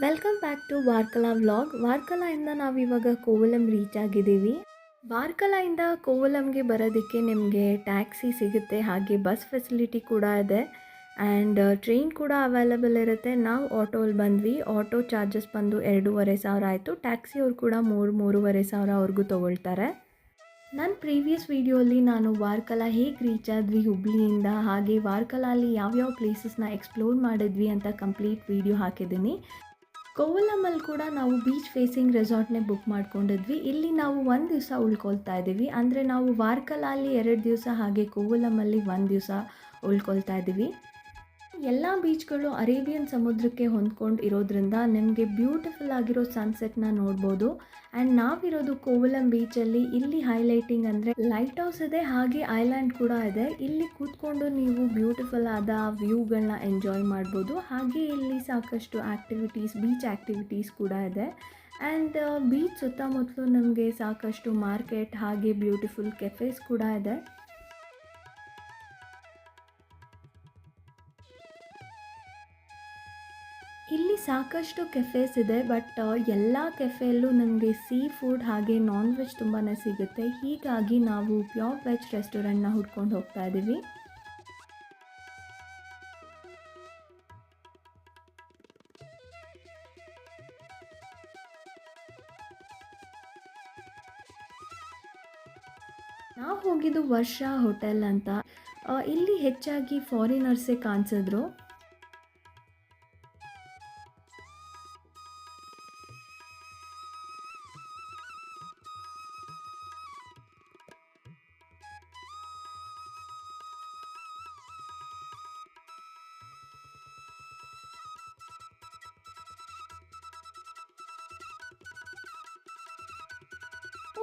Welcome back to Varkala vlog ವಾರ್ಕಲಾಯಿಂದ ನಾವು ಇವಾಗ Kovalam reach ಆಗಿದ್ದೀವಿ. ವಾರ್ಕಲಾಯಿಂದ ಕೋವಲಂಗೆ ಬರೋದಕ್ಕೆ ನಿಮಗೆ ಟ್ಯಾಕ್ಸಿ ಸಿಗುತ್ತೆ, ಹಾಗೆ ಬಸ್ ಫೆಸಿಲಿಟಿ ಕೂಡ ಇದೆ. ಆ್ಯಂಡ್ ಟ್ರೈನ್ ಕೂಡ ಅವೈಲಬಲ್ ಇರುತ್ತೆ. ನಾವು ಆಟೋಲಿ ಬಂದ್ವಿ. ಆಟೋ ಚಾರ್ಜಸ್ ಬಂದು ಎರಡೂವರೆ ಸಾವಿರ ಆಯಿತು. ಟ್ಯಾಕ್ಸಿಯವ್ರು ಕೂಡ ಮೂರು, ಮೂರುವರೆ ಸಾವಿರ ಅವ್ರಿಗೂ ತೊಗೊಳ್ತಾರೆ. ನನ್ನ ಪ್ರೀವಿಯಸ್ ವೀಡಿಯೋಲಿ ನಾನು ವಾರ್ಕಲಾ ಹೇಗೆ ರೀಚ್ ಆದ್ವಿ ಹುಬ್ಳಿಯಿಂದ, ಹಾಗೆ ವಾರ್ಕಲಲ್ಲಿ ಯಾವ್ಯಾವ ಪ್ಲೇಸಸ್ನ ಎಕ್ಸ್ಪ್ಲೋರ್ ಮಾಡಿದ್ವಿ ಅಂತ ಕಂಪ್ಲೀಟ್ ವೀಡಿಯೋ ಹಾಕಿದ್ದೀನಿ. ಕೋವಲಮಲ್ಲಿ ಕೂಡ ನಾವು ಬೀಚ್ ಫೇಸಿಂಗ್ ರೆಸಾರ್ಟ್ನೇ ಬುಕ್ ಮಾಡ್ಕೊಂಡಿದ್ವಿ. ಇಲ್ಲಿ ನಾವು ಒಂದು ದಿವಸ ಉಳ್ಕೊಳ್ತಾ ಇದ್ದೀವಿ. ಅಂದರೆ ನಾವು ವಾರ್ಕಲಲ್ಲಿ ಎರಡು ದಿವಸ ಹಾಗೆ ಕೋವಲಮ್ಮಲ್ಲಿ ಒಂದು ದಿವಸ ಉಳ್ಕೊಳ್ತಾ ಇದ್ದೀವಿ. ಎಲ್ಲ ಬೀಚ್ಗಳು ಅರೇಬಿಯನ್ ಸಮುದ್ರಕ್ಕೆ ಹೊಂದ್ಕೊಂಡು ಇರೋದ್ರಿಂದ ನಿಮಗೆ ಬ್ಯೂಟಿಫುಲ್ ಆಗಿರೋ ಸನ್ಸೆಟ್ನ ನೋಡ್ಬೋದು. ಆ್ಯಂಡ್ ನಾವಿರೋದು ಕೋವಲಂ ಬೀಚಲ್ಲಿ ಇಲ್ಲಿ ಹೈಲೈಟಿಂಗ್ ಅಂದರೆ ಲೈಟ್ ಹೌಸ್ ಇದೆ, ಹಾಗೆ ಐಲ್ಯಾಂಡ್ ಕೂಡ ಇದೆ. ಇಲ್ಲಿ ಕೂತ್ಕೊಂಡು ನೀವು ಬ್ಯೂಟಿಫುಲ್ ಆದ ವ್ಯೂಗಳನ್ನ ಎಂಜಾಯ್ ಮಾಡ್ಬೋದು. ಹಾಗೆ ಇಲ್ಲಿ ಸಾಕಷ್ಟು ಆ್ಯಕ್ಟಿವಿಟೀಸ್ ಬೀಚ್ ಆ್ಯಕ್ಟಿವಿಟೀಸ್ ಕೂಡ ಇದೆ. ಆ್ಯಂಡ್ ಬೀಚ್ ಸುತ್ತಮುತ್ತಲು ನಮಗೆ ಸಾಕಷ್ಟು ಮಾರ್ಕೆಟ್ ಹಾಗೆ ಬ್ಯೂಟಿಫುಲ್ ಕೆಫೆಸ್ ಕೂಡ ಇದೆ. ಇಲ್ಲಿ ಸಾಕಷ್ಟು ಕೆಫೆಸ್ ಇದೆ ಬಟ್ ಎಲ್ಲ ಕೆಫೆಯಲ್ಲೂ ನನಗೆ ಸೀ ಫುಡ್ ಹಾಗೆ ನಾನ್ ವೆಜ್ ತುಂಬಾ ಸಿಗುತ್ತೆ. ಹೀಗಾಗಿ ನಾವು ಪ್ಯೂರ್ ವೆಜ್ ರೆಸ್ಟೋರೆಂಟ್ನ ಹುಡ್ಕೊಂಡು ಹೋಗ್ತಾ ಇದ್ದೀವಿ ನಾವು ಹೋಗಿದ್ದು ವರ್ಷ ಹೋಟೆಲ್ ಅಂತ. ಇಲ್ಲಿ ಹೆಚ್ಚಾಗಿ ಫಾರಿನರ್ಸೇ ಕಾಣಿಸಿದ್ರು.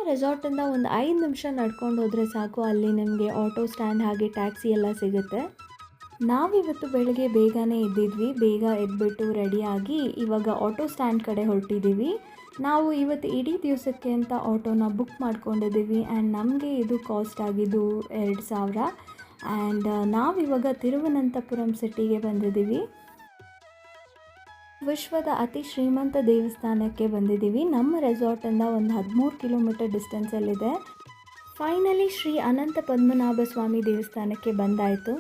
ರೆಸಾರ್ಟಿಂದ ಒಂದು ಐದು ನಿಮಿಷ ನಡ್ಕೊಂಡು ಹೋದರೆ ಸಾಕು, ಅಲ್ಲಿ ನಿಮಗೆ ಆಟೋ ಸ್ಟ್ಯಾಂಡ್ ಹಾಗೆ ಟ್ಯಾಕ್ಸಿ ಎಲ್ಲ ಸಿಗುತ್ತೆ. ನಾವಿವತ್ತು ಬೆಳಗ್ಗೆ ಬೇಗನೆ ಇದ್ದಿದ್ವಿ ಬೇಗ ಎದ್ಬಿಟ್ಟು ರೆಡಿಯಾಗಿ ಇವಾಗ ಆಟೋ ಸ್ಟ್ಯಾಂಡ್ ಕಡೆ ಹೊರಟಿದ್ದೀವಿ. ನಾವು ಇವತ್ತು ಇಡೀ ದಿವಸಕ್ಕೆ ಅಂತ ಆಟೋನ ಬುಕ್ ಮಾಡ್ಕೊಂಡಿದ್ದೀವಿ ಆ್ಯಂಡ್ ನಮಗೆ ಇದು ಕಾಸ್ಟ್ ಆಗಿದ್ದು ಎರಡು ಸಾವಿರ. ಆ್ಯಂಡ್ ನಾವಿವಾಗ ತಿರುವನಂತಪುರಂ ಸಿಟಿಗೆ ಬಂದಿದ್ದೀವಿ. ವಿಶ್ವದ ಅತಿ ಶ್ರೀಮಂತ ದೇವಸ್ಥಾನಕ್ಕೆ ಬಂದಿದ್ದೀವಿ. ನಮ್ಮ ರೆಸಾರ್ಟಿಂದ ಒಂದು ಹದಿಮೂರು ಕಿಲೋಮೀಟರ್ ಡಿಸ್ಟೆನ್ಸಲ್ಲಿದೆ ಫೈನಲಿ ಶ್ರೀ ಅನಂತ ಪದ್ಮನಾಭ ಸ್ವಾಮಿ ದೇವಸ್ಥಾನಕ್ಕೆ ಬಂದಾಯಿತು.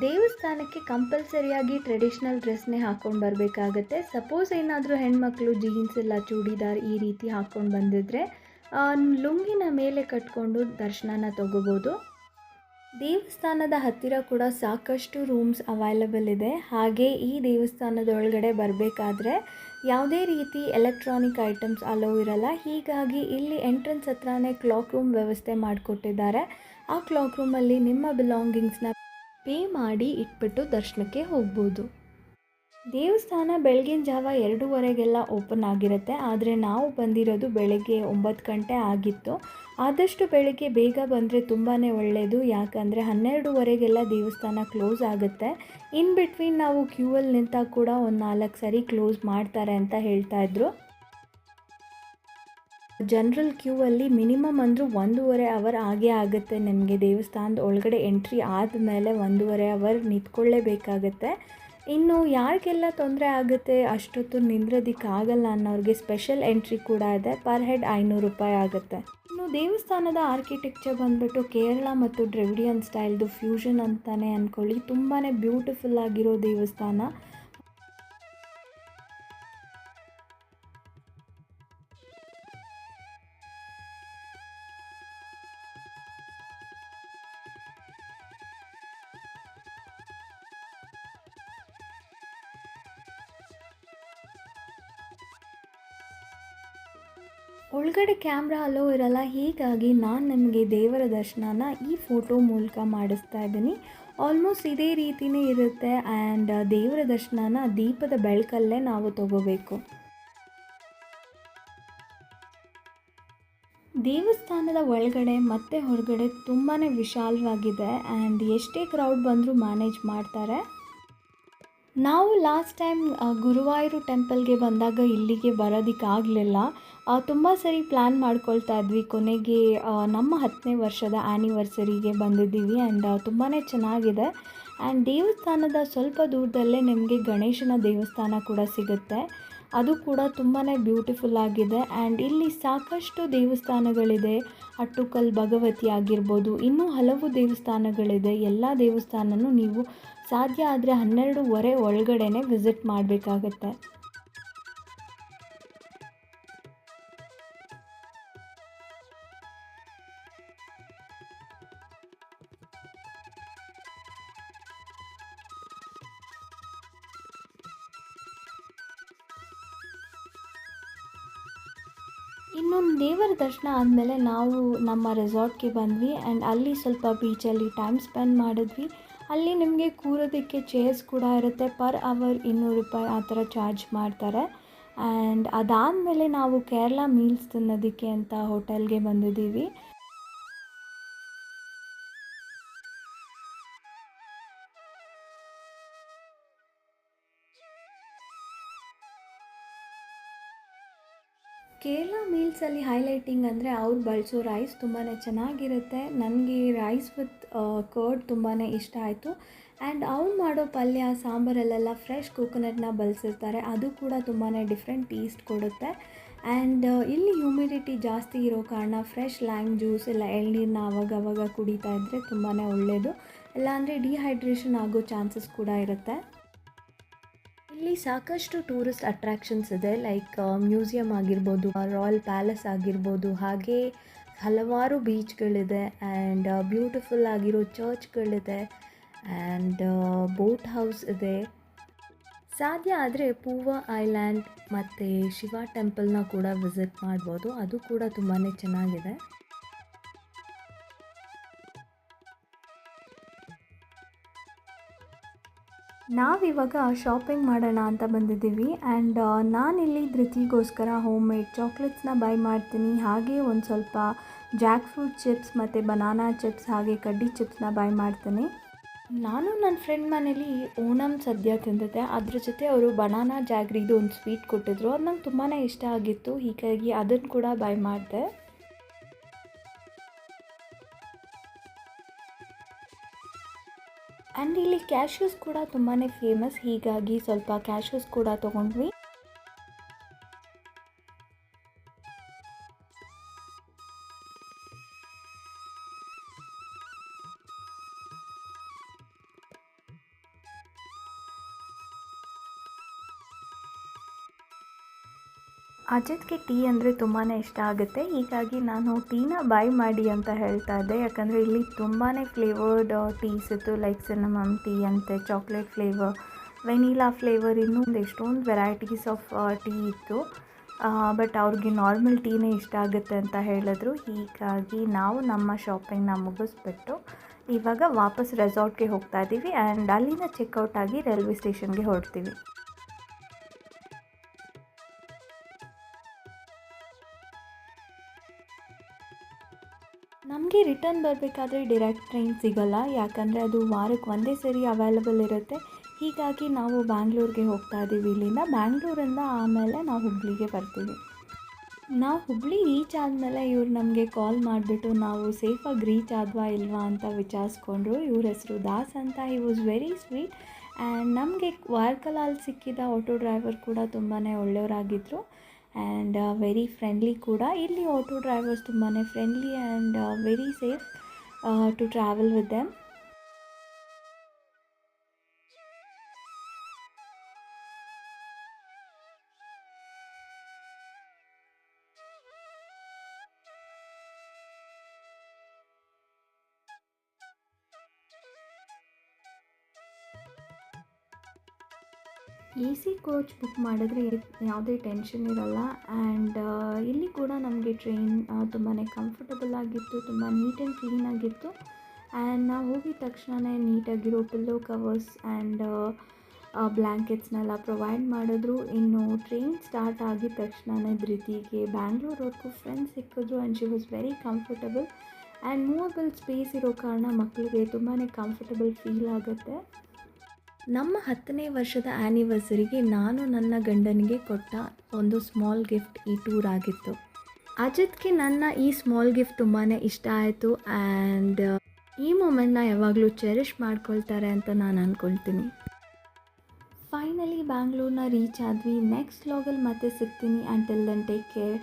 ದೇವಸ್ಥಾನಕ್ಕೆ ಕಂಪಲ್ಸರಿಯಾಗಿ ಟ್ರೆಡಿಷ್ನಲ್ ಡ್ರೆಸ್ನೇ ಹಾಕ್ಕೊಂಡು ಬರಬೇಕಾಗತ್ತೆ. ಸಪೋಸ್ ಏನಾದರೂ ಹೆಣ್ಮಕ್ಳು ಜೀನ್ಸ್ ಎಲ್ಲ ಚೂಡಿದಾರ್ ಈ ರೀತಿ ಹಾಕ್ಕೊಂಡು ಬಂದಿದ್ರೆ ಲುಂಗಿನ ಮೇಲೆ ಕಟ್ಕೊಂಡು ದರ್ಶನನ ತಗೋಬೋದು. ದೇವಸ್ಥಾನದ ಹತ್ತಿರ ಕೂಡ ಸಾಕಷ್ಟು ರೂಮ್ಸ್ ಅವೈಲಬಲ್ ಇದೆ. ಹಾಗೆ ಈ ದೇವಸ್ಥಾನದ ಒಳಗಡೆ ಬರಬೇಕಾದ್ರೆ ಯಾವುದೇ ರೀತಿ ಎಲೆಕ್ಟ್ರಾನಿಕ್ ಐಟಮ್ಸ್ ಅಲೋ ಇರಲ್ಲ. ಹೀಗಾಗಿ ಇಲ್ಲಿ ಎಂಟ್ರೆನ್ಸ್ ಹತ್ರನೇ ಕ್ಲಾಕ್ ರೂಮ್ ವ್ಯವಸ್ಥೆ ಮಾಡಿಕೊಟ್ಟಿದ್ದಾರೆ. ಆ ಕ್ಲಾಕ್ ರೂಮಲ್ಲಿ ನಿಮ್ಮ ಬಿಲಾಂಗಿಂಗ್ಸ್ನ ಪೇ ಮಾಡಿ ಇಟ್ಬಿಟ್ಟು ದರ್ಶನಕ್ಕೆ ಹೋಗ್ಬೋದು. ದೇವಸ್ಥಾನ ಬೆಳಗಿನ ಜಾವ ಎರಡೂವರೆಗೆಲ್ಲ ಓಪನ್ ಆಗಿರುತ್ತೆ, ಆದರೆ ನಾವು ಬಂದಿರೋದು ಬೆಳಗ್ಗೆ ಒಂಬತ್ತು ಗಂಟೆ ಆಗಿತ್ತು. ಆದಷ್ಟು ಬೆಳಗ್ಗೆ ಬೇಗ ಬಂದರೆ ತುಂಬಾ ಒಳ್ಳೆಯದು ಯಾಕಂದರೆ ಹನ್ನೆರಡೂವರೆಗೆಲ್ಲ ದೇವಸ್ಥಾನ ಕ್ಲೋಸ್ ಆಗುತ್ತೆ. ಇನ್ ಬಿಟ್ವೀನ್ ನಾವು ಕ್ಯೂವಲ್ಲಿ ನಿಂತಾಗ ಕೂಡ ಒಂದು ನಾಲ್ಕು ಸರಿ ಕ್ಲೋಸ್ ಮಾಡ್ತಾರೆ ಅಂತ ಹೇಳ್ತಾ ಇದ್ರು. ಜನರಲ್ ಕ್ಯೂವಲ್ಲಿ ಮಿನಿಮಮ್ ಅಂದರೂ ಒಂದೂವರೆ ಅವರ್ ಆಗೇ ಆಗುತ್ತೆ ನಿಮಗೆ ದೇವಸ್ಥಾನದ ಒಳಗಡೆ ಎಂಟ್ರಿ ಆದಮೇಲೆ ಒಂದೂವರೆ ಅವರ್ ನಿಂತ್ಕೊಳ್ಳೇಬೇಕಾಗತ್ತೆ. ಇನ್ನು ಯಾರಿಗೆಲ್ಲ ತೊಂದರೆ ಆಗುತ್ತೆ, ಅಷ್ಟೊತ್ತು ನಿಂದ್ರೋದಕ್ಕಾಗಲ್ಲ ಅನ್ನೋರಿಗೆ ಸ್ಪೆಷಲ್ ಎಂಟ್ರಿ ಕೂಡ ಇದೆ. ಪರ್ ಹೆಡ್ ಐನೂರು ರೂಪಾಯಿ ಆಗುತ್ತೆ. ಇನ್ನು ದೇವಸ್ಥಾನದ ಆರ್ಕಿಟೆಕ್ಚರ್ ಬಂದ್ಬಿಟ್ಟು ಕೇರಳ ಮತ್ತು ಡ್ರೆವಿಡಿಯನ್ ಸ್ಟೈಲ್ದು ಫ್ಯೂಷನ್ ಅಂತಲೇ ಅಂದ್ಕೊಳ್ಳಿ ತುಂಬಾ ಬ್ಯೂಟಿಫುಲ್ ಆಗಿರೋ ದೇವಸ್ಥಾನ. ಒಳಗಡೆ ಕ್ಯಾಮ್ರಾ ಅಲೋ ಇರಲ್ಲ, ಹೀಗಾಗಿ ನಾನು ನಿಮಗೆ ದೇವರ ದರ್ಶನನ ಈ ಫೋಟೋ ಮೂಲಕ ಮಾಡಿಸ್ತಾ ಇದ್ದೀನಿ. ಆಲ್ಮೋಸ್ಟ್ ಇದೇ ರೀತಿಯೇ ಇರುತ್ತೆ ಆ್ಯಂಡ್ ದೇವರ ದರ್ಶನನ ದೀಪದ ಬೆಳಕಲ್ಲೇ ನಾವು ತಗೋಬೇಕು. ದೇವಸ್ಥಾನದ ಒಳಗಡೆ ಮತ್ತೆ ಹೊರಗಡೆ ತುಂಬಾ ವಿಶಾಲವಾಗಿದೆ ಆ್ಯಂಡ್ ಎಷ್ಟೇ ಕ್ರೌಡ್ ಬಂದರೂ ಮ್ಯಾನೇಜ್ ಮಾಡ್ತಾರೆ. ನಾವು ಲಾಸ್ಟ್ ಟೈಮ್ ಗುರುವಾಯೂರು ಟೆಂಪಲ್ಗೆ ಬಂದಾಗ ಇಲ್ಲಿಗೆ ಬರೋದಕ್ಕಾಗಲಿಲ್ಲ. ತುಂಬ ಸರಿ ಪ್ಲ್ಯಾನ್ ಮಾಡ್ಕೊಳ್ತಾ ಇದ್ವಿ. ಕೊನೆಗೆ ನಮ್ಮ ಹತ್ತನೇ ವರ್ಷದ ಆ್ಯನಿವರ್ಸರಿಗೆ ಬಂದಿದ್ದೀವಿ ಆ್ಯಂಡ್ ತುಂಬಾ ಚೆನ್ನಾಗಿದೆ. ಆ್ಯಂಡ್ ದೇವಸ್ಥಾನದ ಸ್ವಲ್ಪ ದೂರದಲ್ಲೇ ನಿಮಗೆ ಗಣೇಶನ ದೇವಸ್ಥಾನ ಕೂಡ ಸಿಗುತ್ತೆ. ಅದು ಕೂಡ ತುಂಬಾ ಬ್ಯೂಟಿಫುಲ್ ಆಗಿದೆ. ಆ್ಯಂಡ್ ಇಲ್ಲಿ ಸಾಕಷ್ಟು ದೇವಸ್ಥಾನಗಳಿದೆ. ಅಟ್ಟುಕಲ್, ಭಗವತಿ ಆಗಿರ್ಬೋದು, ಇನ್ನೂ ಹಲವು ದೇವಸ್ಥಾನಗಳಿದೆ. ಎಲ್ಲ ದೇವಸ್ಥಾನನೂ ನೀವು ಸಾಧ್ಯ ಆದರೆ ಹನ್ನೆರಡೂವರೆ ಒಳಗಡೆನೆ ವಿಸಿಟ್ ಮಾಡಬೇಕಾಗತ್ತೆ. ಇನ್ನೊಂದು ದೇವರ ದರ್ಶನ ಆದಮೇಲೆ ನಾವು ನಮ್ಮ ರೆಸಾರ್ಟ್ಗೆ ಬಂದ್ವಿ ಆ್ಯಂಡ್ ಅಲ್ಲಿ ಸ್ವಲ್ಪ ಬೀಚಲ್ಲಿ ಟೈಮ್ ಸ್ಪೆಂಡ್ ಮಾಡಿದ್ವಿ. ಅಲ್ಲಿ ನಿಮಗೆ ಕೂರೋದಕ್ಕೆ ಚೇರ್ಸ್ ಕೂಡ ಇರುತ್ತೆ ಪರ್ ಅವರ್ ಇನ್ನೂರು ರೂಪಾಯಿ ಆ ಥರ ಚಾರ್ಜ್ ಮಾಡ್ತಾರೆ. ಆ್ಯಂಡ್ ಅದಾದಮೇಲೆ ನಾವು ಕೇರಳ ಮೀಲ್ಸ್ ತಿನ್ನೋದಕ್ಕೆ ಅಂತ ಹೋಟೆಲ್ಗೆ ಬಂದಿದ್ದೀವಿ. ಕೇರಳ ಮೀಲ್ಸಲ್ಲಿ ಹೈಲೈಟಿಂಗ್ ಅಂದರೆ ಅವ್ರು ಬಳಸೋ ರೈಸ್ ತುಂಬಾ ಚೆನ್ನಾಗಿರುತ್ತೆ. ನನಗೆ ರೈಸ್ ವಿತ್ ಕರ್ಡ್ ತುಂಬಾ ಇಷ್ಟ ಆಯಿತು. ಆ್ಯಂಡ್ ಅವ್ರು ಮಾಡೋ ಪಲ್ಯ, ಸಾಂಬಾರಲ್ಲೆಲ್ಲ ಫ್ರೆಶ್ ಕೋಕೋನಟ್ನ ಬಳಸಿರ್ತಾರೆ. ಅದು ಕೂಡ ತುಂಬಾ ಡಿಫ್ರೆಂಟ್ ಟೇಸ್ಟ್ ಕೊಡುತ್ತೆ. ಆ್ಯಂಡ್ ಇಲ್ಲಿ ಹ್ಯೂಮಿಡಿಟಿ ಜಾಸ್ತಿ ಇರೋ ಕಾರಣ ಫ್ರೆಶ್ ಲ್ಯಾಂಗ್ ಜ್ಯೂಸ್ ಇಲ್ಲ ಎಳ್ನೀರನ್ನ ಅವಾಗವಾಗ ಕುಡಿತಾ ಇದ್ದರೆ ತುಂಬಾ ಒಳ್ಳೆಯದು ಇಲ್ಲಾಂದರೆ ಡಿಹೈಡ್ರೇಷನ್ ಆಗೋ ಚಾನ್ಸಸ್ ಕೂಡ ಇರುತ್ತೆ. ಇಲ್ಲಿ ಸಾಕಷ್ಟು ಟೂರಿಸ್ಟ್ ಅಟ್ರಾಕ್ಷನ್ಸ್ ಇದೆ. ಲೈಕ್ ಮ್ಯೂಸಿಯಂ ಆಗಿರ್ಬೋದು ರಾಯಲ್ ಪ್ಯಾಲೇಸ್ ಆಗಿರ್ಬೋದು, ಹಾಗೆ ಹಲವಾರು ಬೀಚ್ಗಳಿದೆ ಆ್ಯಂಡ್ ಬ್ಯೂಟಿಫುಲ್ ಆಗಿರೋ ಚರ್ಚ್ಗಳಿದೆ ಆ್ಯಂಡ್ ಬೋಟ್ ಹೌಸ್ ಇದೆ. ಸಾಧ್ಯ ಆದರೆ ಪೂವ ಐಲ್ಯಾಂಡ್ ಮತ್ತು ಶಿವ ಟೆಂಪಲ್ನ ಕೂಡ ವಿಸಿಟ್ ಮಾಡ್ಬೋದು. ಅದು ಕೂಡ ತುಂಬಾ ಚೆನ್ನಾಗಿದೆ. ನಾವಿವಾಗ ಶಾಪಿಂಗ್ ಮಾಡೋಣ ಅಂತ ಬಂದಿದ್ದೀವಿ ಆ್ಯಂಡ್ ನಾನಿಲ್ಲಿ ಧೃತಿಗೋಸ್ಕರ ಹೋಮ್ ಮೇಡ್ ಚಾಕ್ಲೇಟ್ಸ್ನ ಬೈ ಮಾಡ್ತೀನಿ. ಹಾಗೆ ಒಂದು ಸ್ವಲ್ಪ ಜಾಕ್ ಫ್ರೂಟ್ ಚಿಪ್ಸ್ ಮತ್ತು ಬನಾನಾ ಚಿಪ್ಸ್ ಹಾಗೆ ಕಡ್ಡಿ ಚಿಪ್ಸ್ನ ಬೈ ಮಾಡ್ತೀನಿ. ನಾನು ನನ್ನ ಫ್ರೆಂಡ್ ಮನೇಲಿ ಓಣಮ್ ಸದ್ಯ ತಿಂದಿದ್ದೆ. ಅದ್ರ ಜೊತೆ ಅವರು ಬನಾನಾ ಜಾಗ್ರಿದು ಒಂದು ಸ್ವೀಟ್ ಕೊಟ್ಟಿದ್ರು. ಅದು ನಂಗೆ ತುಂಬಾ ಇಷ್ಟ ಆಗಿತ್ತು. ಹೀಗಾಗಿ ಅದನ್ನು ಕೂಡ ಬೈ ಮಾಡಿದೆ. ಇಲ್ಲಿ ಕ್ಯಾಶ್ಯೂಸ್ ಕೂಡ ತುಂಬಾ ಫೇಮಸ್ ಹೀಗಾಗಿ ಸ್ವಲ್ಪ ಕ್ಯಾಶ್ಯೂಸ್ ಕೂಡ ತೊಗೊಂಡ್ವಿ. ಅಜಿತ್ಗೆ ಟೀ ಅಂದರೆ ತುಂಬಾ ಇಷ್ಟ ಆಗುತ್ತೆ. ಹೀಗಾಗಿ ನಾನು ಟೀನ ಬೈ ಮಾಡಿ ಅಂತ ಹೇಳ್ತಾ ಇದ್ದೆ. ಯಾಕಂದರೆ ಇಲ್ಲಿ ತುಂಬಾ ಫ್ಲೇವರ್ಡ್ ಟೀಸ್ ಇತ್ತು. ಲೈಕ್ ಸಿನಮಮ್ ಟೀ ಅಂತೆ ಚಾಕ್ಲೇಟ್ ಫ್ಲೇವರ್ ವೆನಿಲಾ ಫ್ಲೇವರ್ ಇನ್ನೂ ಒಂದು ಎಷ್ಟೊಂದು ವೆರೈಟೀಸ್ ಆಫ್ ಟೀ ಇತ್ತು. ಬಟ್ ಅವ್ರಿಗೆ ನಾರ್ಮಲ್ ಟೀನೇ ಇಷ್ಟ ಆಗುತ್ತೆ ಅಂತ ಹೇಳಿದ್ರು. ಹೀಗಾಗಿ ನಾವು ನಮ್ಮ ಶಾಪಿಂಗ್ನ ಮುಗಿಸ್ಬಿಟ್ಟು ಇವಾಗ ವಾಪಸ್ ರೆಸಾರ್ಟ್ಗೆ ಹೋಗ್ತಾ ಇದ್ದೀವಿ ಆ್ಯಂಡ್ ಅಲ್ಲಿಂದ ಚೆಕ್ಔಟ್ ಆಗಿ ರೈಲ್ವೆ ಸ್ಟೇಷನ್ಗೆ ಹೊರಡ್ತೀವಿ. ನಮಗೆ ರಿಟರ್ನ್ ಬರಬೇಕಾದ್ರೆ ಡೈರೆಕ್ಟ್ ಟ್ರೈನ್ ಸಿಗಲ್ಲ. ಯಾಕಂದರೆ ಅದು ವಾರಕ್ಕೆ ಒಂದೇ ಸರಿ ಅವೈಲಬಲ್ ಇರುತ್ತೆ. ಹೀಗಾಗಿ ನಾವು ಬ್ಯಾಂಗ್ಳೂರಿಗೆ ಹೋಗ್ತಾ ಇದ್ದೀವಿ ಇಲ್ಲಿಂದ. ಬ್ಯಾಂಗ್ಳೂರಿಂದ ಆಮೇಲೆ ನಾವು ಹುಬ್ಳಿಗೆ ಬರ್ತೀವಿ. ನಾವು ಹುಬ್ಳಿ ರೀಚ್ ಆದಮೇಲೆ ಇವ್ರು ನಮಗೆ ಕಾಲ್ ಮಾಡಿಬಿಟ್ಟು ನಾವು ಸೇಫಾಗಿ ರೀಚ್ ಆದ್ವಾ ಇಲ್ವಾ ಅಂತ ವಿಚಾರಿಸ್ಕೊಂಡ್ರು. ಇವ್ರ ಹೆಸರು ದಾಸ್ ಅಂತ. He was very sweet and ನಮಗೆ ವಾರ್ಕಲಲ್ಲಿ ಸಿಕ್ಕಿದ ಆಟೋ ಡ್ರೈವರ್ ಕೂಡ ತುಂಬಾ ಒಳ್ಳೆಯವರಾಗಿದ್ದರು ಆ್ಯಂಡ್ ವೆರಿ ಫ್ರೆಂಡ್ಲಿ ಕೂಡ ಇಲ್ಲಿ ಆಟೋ ಡ್ರೈವರ್ಸ್ ತುಂಬಾ friendly and very safe to travel with them A C coach book ಮಾಡಿದ್ರೆ ಯಾವುದೇ ಟೆನ್ಷನ್ ಇರಲ್ಲ ಆ್ಯಂಡ್ ಇಲ್ಲಿ ಕೂಡ ನಮಗೆ ಟ್ರೈನ್ ತುಂಬಾ ಕಂಫರ್ಟಬಲ್ ಆಗಿತ್ತು, ತುಂಬ ನೀಟ್ ಆ್ಯಂಡ್ ಕ್ಲೀನ್ ಆಗಿತ್ತು ಆ್ಯಂಡ್ ನಾವು ಹೋಗಿದ ತಕ್ಷಣವೇ ನೀಟಾಗಿರೋ ಪಿಲ್ಲೋ ಕವರ್ಸ್ ಆ್ಯಂಡ್ ಬ್ಲ್ಯಾಂಕೆಟ್ಸ್ನೆಲ್ಲ ಪ್ರೊವೈಡ್ ಮಾಡಿದ್ರು. ಇನ್ನು ಟ್ರೈನ್ ಸ್ಟಾರ್ಟ್ ಆಗಿದ ತಕ್ಷಣವೇ ಧೃತಿಗೆ ಬ್ಯಾಂಗ್ಳೂರ್ವರೆಗೂ ಫ್ರೆಂಡ್ಸ್ ಸಿಕ್ಕಿದ್ರು and she was very comfortable and movable space ಇರೋ ಕಾರಣ ಮಕ್ಕಳಿಗೆ ತುಂಬಾ ಕಂಫರ್ಟಬಲ್ ಫೀಲ್ ಆಗುತ್ತೆ. ನಮ್ಮ ಹತ್ತನೇ ವರ್ಷದ ಆ್ಯನಿವರ್ಸರಿಗೆ ನಾನು ನನ್ನ ಗಂಡನಿಗೆ ಕೊಟ್ಟ ಒಂದು ಸ್ಮಾಲ್ ಗಿಫ್ಟ್ ಈ ಟೂರ್ ಆಗಿತ್ತು. ಅಜಿತ್ಗೆ ನನ್ನ ಈ ಸ್ಮಾಲ್ ಗಿಫ್ಟ್ ತುಂಬಾ ಇಷ್ಟ ಆಯಿತು ಆ್ಯಂಡ್ ಈ ಮೂಮೆಂಟ್ನ ಯಾವಾಗಲೂ ಚೆರಿಷ್ ಮಾಡ್ಕೊಳ್ತಾರೆ ಅಂತ ನಾನು ಅಂದ್ಕೊಳ್ತೀನಿ ಫೈನಲಿ ಬ್ಯಾಂಗ್ಳೂರ್ನ ರೀಚ್ ಆದ್ವಿ. ನೆಕ್ಸ್ಟ್ ಲಾಗಲ್ಲಿ ಮತ್ತೆ ಸಿಗ್ತೀನಿ. Until Dhan take care